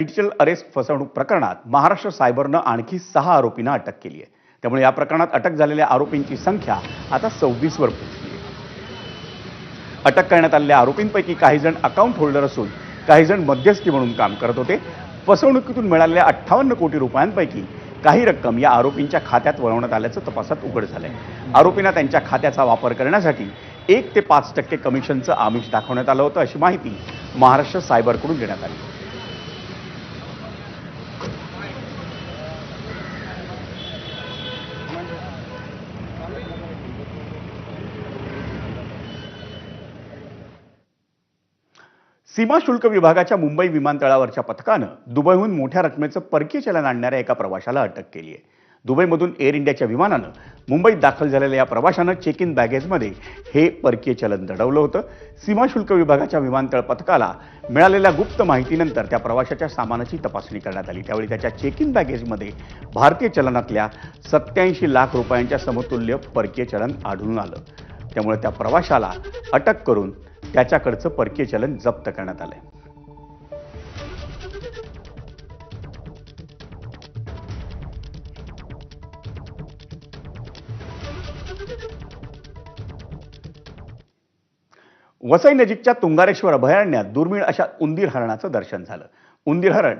Digital arrest फसवणूक प्रकरणात महाराष्ट्र सायबरनं आणखी सहा आरोपींना अटक केली आहे. त्यामुळे या प्रकरणात अटक झालेल्या आरोपींची संख्या आता सव्वीसवर पोहोचली आहे. अटक करण्यात आलेल्या आरोपींपैकी काही जण अकाउंट होल्डर असून काही जण मध्यस्थी म्हणून काम करत होते. फसवणुकीतून मिळालेल्या अठ्ठावन्न कोटी रुपयांपैकी काही रक्कम या आरोपींच्या खात्यात वळवण्यात आल्याचं तपासात उघड झालं आहे आरोपींना त्यांच्या खात्याचा वापर करण्यासाठी एक ते पाच टक्के कमिशनचं आमिष दाखवण्यात आलं होतं अशी माहिती महाराष्ट्र सायबरकडून देण्यात आली. सीमा शुल्क विभागाच्या मुंबई विमानतळावरच्या पथकानं दुबईहून मोठ्या रकमेचं परकीय चलन आणणाऱ्या एका प्रवाशाला अटक केली आहे. दुबईमधून एअर इंडियाच्या विमानानं मुंबईत दाखल झालेल्या या प्रवाशानं चेक इन बॅगेजमध्ये हे परकीय चलन दडवलं होतं. सीमा शुल्क विभागाच्या विमानतळ पथकाला मिळालेल्या गुप्त माहितीनंतर त्या प्रवाशाच्या सामानाची तपासणी करण्यात आली. त्यावेळी त्याच्या चेक इन बॅगेजमध्ये भारतीय चलनातल्या सत्याऐंशी लाख रुपयांच्या समतुल्य परकीय चलन आढळून आलं. त्यामुळे त्या प्रवाशाला अटक करून त्याच्याकडचं परकीय चलन जप्त करण्यात आलंय. वसई नजीकच्या तुंगारेश्वर अभयारण्यात दुर्मिळ अशा उंदीर हरणाचं दर्शन झालं. उंदीर हरण